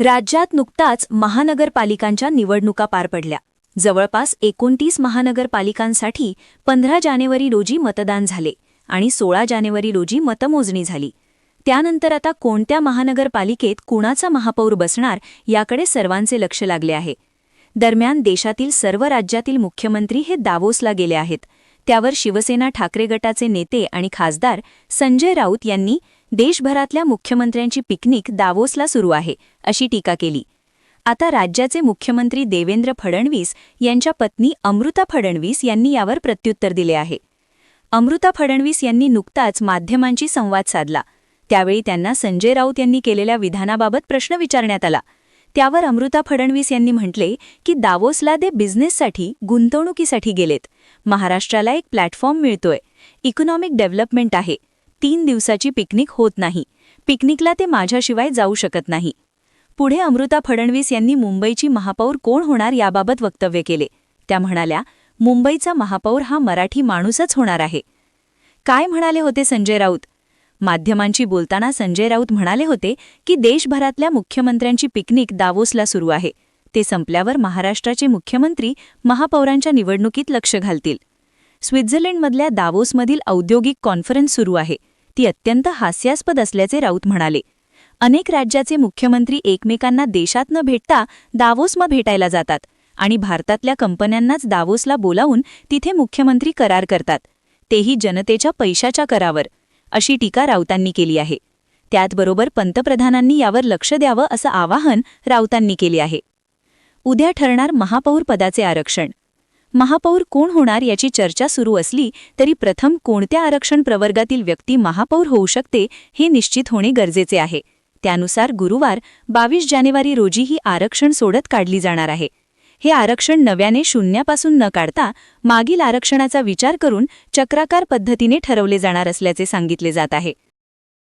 राज्यात नुकताच महानगरपालिकांच्या निवडणुका पार पडल्या. जवळपास एकोणतीस महानगरपालिकांसाठी पंधरा जानेवारी रोजी मतदान झाले आणि सोळा जानेवारी रोजी मतमोजणी झाली. त्यानंतर आता कोणत्या महानगरपालिकेत कुणाचा महापौर बसणार याकडे सर्वांचे लक्ष लागले आहे. दरम्यान देशातील सर्व राज्यातील मुख्यमंत्री हे दावोसला गेले आहेत. त्यावर शिवसेना ठाकरे गटाचे नेते आणि खासदार संजय राऊत यांनी देशभरातल्या मुख्यमंत्र्यांची पिकनिक दावोसला सुरू आहे अशी टीका केली. आता राज्याचे मुख्यमंत्री देवेंद्र फडणवीस यांच्या पत्नी अमृता फडणवीस यांनी यावर प्रत्युत्तर दिले आहे. अमृता फडणवीस यांनी नुकताच माध्यमांशी संवाद साधला. त्यावेळी त्यांना संजय राऊत यांनी केलेल्या विधानाबाबत प्रश्न विचारण्यात आला. त्यावर अमृता फडणवीस यांनी म्हटले की दावोसला ते बिझनेससाठी गुंतवणुकीसाठी गेलेत. महाराष्ट्राला एक प्लॅटफॉर्म मिळतोय. इकॉनॉमिक डेव्हलपमेंट आहे. तीन दिवसाची पिकनिक होत नाही. पिकनिकला ते माझ्याशिवाय जाऊ शकत नाही. पुढे अमृता फडणवीस यांनी मुंबईची महापौर कोण होणार याबाबत वक्तव्य केले. त्या म्हणाल्या मुंबईचा महापौर हा मराठी माणूसच होणार आहे. काय म्हणाले होते संजय राऊत? माध्यमांशी बोलताना संजय राऊत म्हणाले होते की देशभरातल्या मुख्यमंत्र्यांची पिकनिक दावोसला सुरू आहे. ते संपल्यावर महाराष्ट्राचे मुख्यमंत्री महापौरांच्या निवडणुकीत लक्ष घालतील. स्वित्झर्लंडमधल्या दावोसमधील औद्योगिक कॉन्फरन्स सुरू आहे. ती अत्यंत हास्यास्पद असल्याचे राऊत म्हणाले. अनेक राज्याचे मुख्यमंत्री एकमेकांना देशात न भेटता दावोसमा भेटायला जातात आणि भारतातल्या कंपन्यांनाच दावोसला बोलावून तिथे मुख्यमंत्री करार करतात. तेही जनतेच्या पैशाच्या करावर अशी टीका राऊतांनी केली आहे. त्याचबरोबर पंतप्रधानांनी यावर लक्ष द्यावं असं आवाहन राऊतांनी केले आहे. उद्या ठरणार महापौर पदाचे आरक्षण. महापौर कोण होणार याची चर्चा सुरू असली तरी प्रथम कोणत्या आरक्षण प्रवर्गातील व्यक्ती महापौर होऊ शकते हे निश्चित होणे गरजेचे आहे. त्यानुसार गुरुवार बावीस जानेवारी रोजी ही आरक्षण सोडत काढली जाणार आहे. हे आरक्षण नव्याने शून्यापासून न काढता मागील आरक्षणाचा विचार करून चक्राकार पद्धतीने ठरवले जाणार असल्याचे सांगितले जात आहे.